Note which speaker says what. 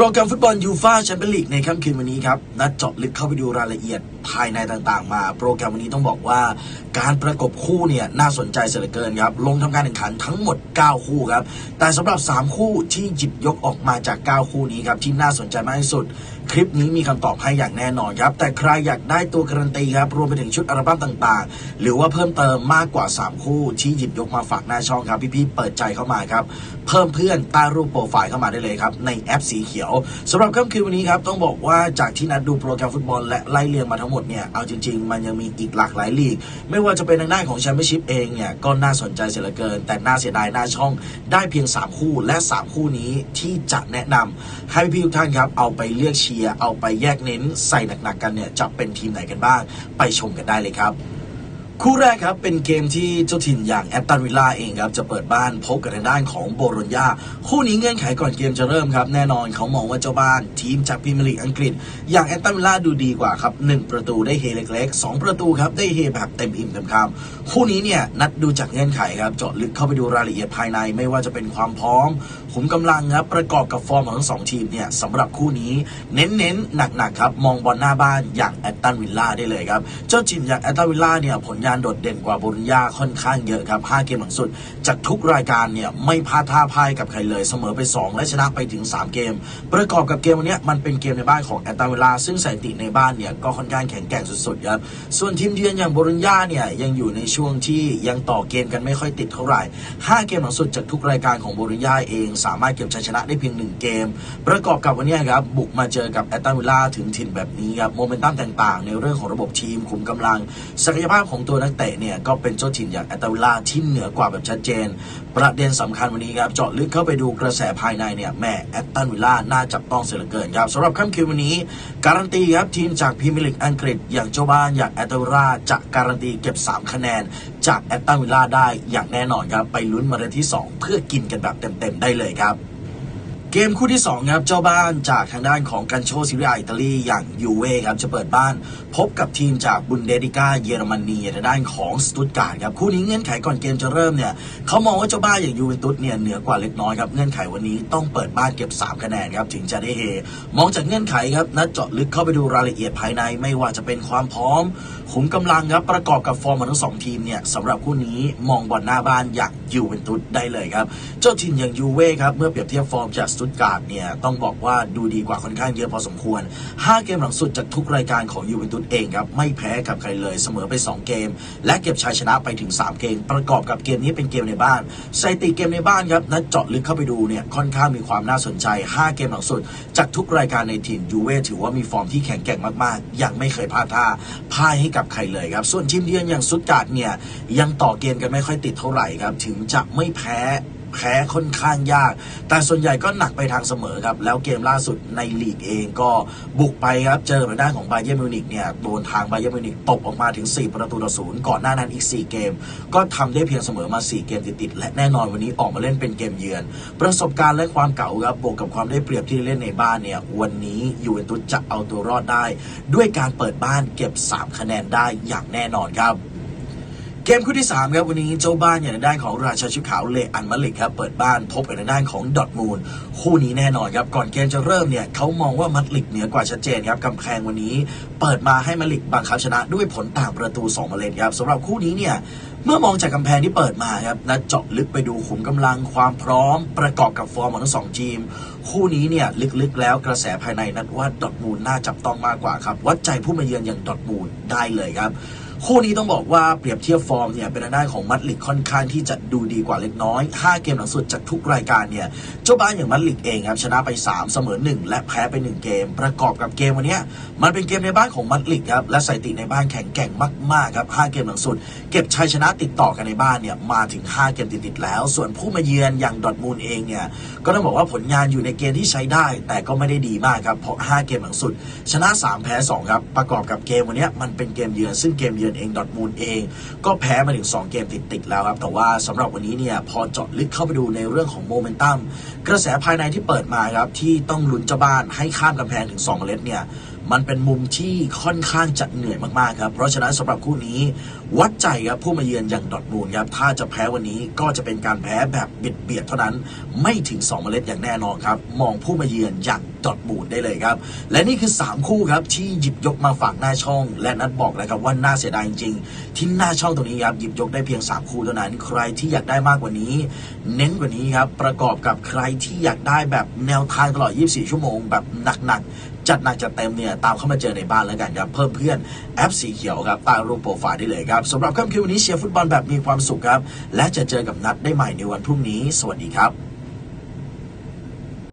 Speaker 1: รแกรมฟุตบอลยูฟาแชมเปี้ยนลีกในค่ำคืนวันนี้ครับนัดเจาะลึกเข้าไปดูรายละเอียด ภายในต่างๆ มา โปรแกรมวันนี้ต้องบอกว่าการประกบคู่เนี่ยน่าสนใจเสียเหลือเกินครับ ลงทำการแข่งขันทั้งหมด 9 คู่ครับ แต่สำหรับ 3 คู่ที่หยิบยกออกมาจาก 9 คู่นี้ครับที่น่าสนใจมากที่สุด คลิปนี้มีคำตอบให้อย่างแน่นอนครับ แต่ใครอยากได้ตัวการันตีครับ รวมไปถึงชุดอัลบั้มต่างๆ หรือว่าเพิ่มเติมมากกว่า 3 คู่ที่หยิบยกมาฝากหน้าช่องครับพี่ๆเปิดใจเข้ามาครับเพิ่มเพื่อนใต้รูปโปรไฟล์เข้ามาได้เลยครับในแอปสีเขียวสำหรับค่ำคืนวันนี้ครับต้องบอกว่าจากที่นัดดูโปรแกรมฟุตบอลและไล่เรียงมาทั้งหมดเนี่ย เอาจริง ๆ มันยังมีอีกหลากหลายลีก ไม่ว่าจะเป็นทางด้านของแชมเปี้ยนชิพเองเนี่ย ก็น่าสนใจเสียเหลือเกิน แต่น่าเสียดายหน้าช่องได้เพียง 3 คู่และ 3 คู่นี้ที่จะแนะนำให้พี่ทุกท่านครับเอาไปเลือกเชียร์เอาไปแยกเน้นใส่หนักๆกันเนี่ยจะเป็นทีมไหนกันบ้าง ไปชมกันได้เลยครับ คู่แรกครับเป็นเกมที่เจ้าถิ่นอย่างแอตตันวิลล่าเองครับจะเปิดบ้านพบกับทางด้านของโบโรญญาคู่นี้เงื่อนไขก่อนเกมจะเริ่มครับ แน่นอนเขามองว่าเจ้าบ้านทีมจากพรีเมียร์ลีกอังกฤษ อย่างแอตตันวิลล่าดูดีกว่าครับ1ประตูได้เฮเล็กๆ 2 ประตูครับได้เฮแบบเต็มอิ่มเต็มคำคู่นี้เนี่ยนัดดูจากเงื่อนไขครับเจาะลึกเข้าไปดูรายละเอียดภายในไม่ว่าจะเป็นความพร้อมขุมกำลังครับประกอบกับฟอร์มของทั้งสองทีมเนี่ยสำหรับคู่นี้เน้นๆหนักๆครับมองบอลหน้าบ้านอย่างแอตตันวิลล่าได้เลยครับเจ้าถิ่นอย่างแอตตันวิลล่าเนี่ยผลงานโดดเด่นกว่าโบรุญญาค่อนข้างเยอะครับ 5 เกมหลังสุด จากทุกรายการเนี่ยไม่พลาดท่าพ่ายกับใครเลยเสมอไป 2 และชนะไปถึง 3 เกม ประกอบกับเกมวันนี้มันเป็นเกมในบ้านของแอตตาเวลา ซึ่งสถิติในบ้านเนี่ยก็ค่อนข้างแข็งแกร่งสุดๆครับส่วนทีมเยือนอย่างบรุญญาเนี่ยยังอยู่ในช่วงที่ยังต่อเกมกันไม่ค่อยติดเท่าไหร่ 5 เกมหลังสุดจากทุกรายการของบรุญญาเองสามารถเก็บชัยชนะได้เพียง 1 เกม ประกอบกับวันนี้ครับบุกมาเจอกับแอตตาเวลาถึงถิ่นแบบนี้ครับโมเมนตัมต่างๆ ในเรื่องของระบบทีมคุมกำลัง ศักยภาพของตัวนักเตะเนี่ยก็เป็นเจ้าถิ่นอย่างแอตตาวิล่าที่เหนือกว่าแบบชัดเจน ประเด็นสำคัญวันนี้ครับเจาะลึกเข้าไปดูกระแสภายในเนี่ยแม่แอตตันวิลล่าน่าจับต้องเสียเหลือเกินครับสำหรับค่ำคืนวันนี้ การันตีครับทีมจากพรีเมียร์ลีกอังกฤษอย่างเจ้าบ้านอย่างแอตตันวิล่าจะการันตีเก็บ 3 คะแนน จากแอตตันวิลล่าได้อย่างแน่นอนครับไปลุ้นมาเดือนที่ 2 เพื่อกินกันแบบเต็มๆได้เลยครับ เกมคู่ที่ 2 ครับ เจ้าบ้านจากทางด้านของกันโชซิริอาอิตาลีอย่างยูเว่ครับ จะเปิดบ้านพบกับทีมจากบุนเดติก้าเยอรมนีทางด้านของสตุตการ์ดครับ คู่นี้เงื่อนไขก่อนเกมจะเริ่มเนี่ยเขามองว่าเจ้าบ้านอย่างยูเวนตุสเนี่ยเหนือกว่าเล็กน้อยครับเงื่อนไขวันนี้ต้องเปิดบ้านเก็บ 3 คะแนนครับถึงจะได้เฮมองจากเงื่อนไขครับนัดเจาะลึกเข้าไปดูรายละเอียดภายในไม่ว่าจะเป็นความพร้อมขุมกำลังครับประกอบกับฟอร์มของทั้งสองทีมเนี่ยสำหรับคู่นี้มองบอลหน้าบ้านอย่างยูเวนตุสได้เลยครับเจ้าถิ่นอย่างยูเว่ครับเมื่อเปรียบเทียบฟอร์มจากสตุตการ์ดเนี่ยต้องบอกว่าดูดีกว่าค่อนข้างเยอะพอสมควร 5 เกมหลังสุดจากทุกรายการของยูเวนตุสเองครับไม่แพ้กับใครเลยเสมอไป 2 เกม และเก็บชัยชนะไปถึง 3 เกม ประกอบกับเกมนี้เป็นเกมในบ้านสถิติเกมในบ้านครับนัดเจาะลึกเข้าไปดูเนี่ยค่อนข้างมีความน่าสนใจ 5 เกมหลังสุด จากทุกรายการในถิ่นยูเว่ถือว่ามีฟอร์มที่แข็งแกร่งมากๆ ยังไม่เคยพลาดท่าพ่ายให้กับใครเลยครับส่วนทีมเยือนอย่างสุดการ์ดเนี่ยยังต่อเกมกันไม่ค่อยติดเท่าไหร่ครับถึงจะไม่แพ้ แพ้ค่อนข้างยาก แต่ส่วนใหญ่ก็หนักไปทางเสมอครับ แล้วเกมล่าสุดในลีกเองก็บุกไปครับเจอทางด้านของบาเย r n m มิวนิกเนี่ยโดนทางบาเย r n m มิวนิกตบออกมาถึง 4 ประตูต่อศูนย์ก่อนหน้านั้นอีก 4 เกม ก็ทำได้เพียงเสมอมา 4 เกมติดๆและแน่นอนวันนี้ออกมาเล่นเป็นเกมเยือน ประสบการณ์และความเก่าครับบวกกับความได้เปรียบที่เล่นในบ้านเนี่ยวันนี้ยูเวนตุสจะเอาตัวรอดได้ ด้วยการเปิดบ้านเก็บ 3 คะแนนได้อย่างแน่นอนครับ เกมคู่ที่ 3 ครับ วันนี้เจ้าบ้านอย่างทางด้านของราชาชุดขาวเลอันมาลิกครับ เปิดบ้านพบกับทางด้านของดอทมูลคู่นี้แน่นอนครับ ก่อนเกมจะเริ่มเนี่ยเขามองว่ามัดลิกเหนือกว่าชัดเจนครับกำแพงวันนี้ เปิดมาให้มาลิกบังคับชนะด้วยผลต่างประตู2มาเลนครับสำหรับคู่นี้เนี่ยเมื่อมองจากกำแพงที่เปิดมาครับนัดเจาะลึกไปดูขุมกำลังความพร้อม ประกอบกับฟอร์มของทั้งสองทีม คู่นี้เนี่ยลึกๆแล้วกระแสภายในนัดว่าดอทมูลน่าจับต้องมากกว่าครับวัดใจผู้มาเยือนอย่างดอทมูลได้เลยครับ คู่นี้ต้องบอกว่าเปรียบเทียบฟอร์มเนี่ยเป็นทางด้านของมัดลิกค่อนข้างที่จะดูดีกว่าเล็กน้อย 5 เกมหลังสุดจากทุกรายการเนี่ยเจ้าบ้านอย่างมัดลิกเองครับชนะไป 3 เสมอ 1 และแพ้ไป 1 เกม ประกอบกับเกมวันนี้มันเป็นเกมในบ้านของมัดลิกครับและสถิติในบ้านแข็งแกร่งมากๆครับ 5 เกมหลังสุด เก็บชัยชนะติดต่อกันในบ้านเนี่ยมาถึง 5 เกมติดๆแล้ว ส่วนผู้มาเยือนอย่างดอทมูลเองเนี่ยก็ต้องบอกว่าผลงานอยู่ในเกณฑ์ที่ใช้ได้ แต่ก็ไม่ได้ดีมากครับเพราะ 5 เกมหลังสุด ชนะ 3 แพ้ 2 ครับประกอบกับเกมวันนี้มันเป็นเกมเยือนซึ่งเกมเยือนเองดอทมูลเอง ก็แพ้มาถึง 2 เกมติดๆแล้วครับ แต่ว่าสำหรับวันนี้เนี่ยพอเจาะลึกเข้าไปดูในเรื่องของโมเมนตัมกระแสภายในที่เปิดมาครับที่ต้องลุ้นเจ้าบ้านให้ข้ามกำแพงถึง 2เมล็ดเนี่ย มันเป็นมุมที่ค่อนข้างจะเหนื่อยมากๆครับ เพราะฉะนั้นสำหรับคู่นี้วัดใจครับผู้มาเยือนอย่างดอร์ทมูลครับถ้าจะแพ้วันนี้ก็จะเป็นการแพ้แบบเบียดเบียดเท่านั้น ไม่ถึง 2 เมล็ดอย่างแน่นอนครับ มองผู้มาเยือนอย่างดอร์ทมูลได้เลยครับ และนี่คือ 3 คู่ครับที่หยิบยกมาฝากหน้าช่อง และนัดบอกแล้วครับว่าน่าเสียดายจริงๆที่หน้าช่องตรงนี้ครับหยิบยกได้เพียง 3 คู่เท่านั้น ใครที่อยากได้มากกว่านี้ เน้นกว่านี้ครับประกอบกับใครที่อยากได้แบบแนวทางตลอด 24 ชั่วโมงแบบหนักๆ จัดหนักจัดเต็มเนี่ยตามเข้ามาเจอในบ้านแล้วกันครับเพิ่มเพื่อนแอปสีเขียวครับใต้รูปโปรไฟล์ได้เลยครับสำหรับค่ำคืนวันนี้เชียร์ฟุตบอลแบบมีความสุขครับและจะเจอกับนัดได้ใหม่ในวันพรุ่งนี้ สวัสดีครับ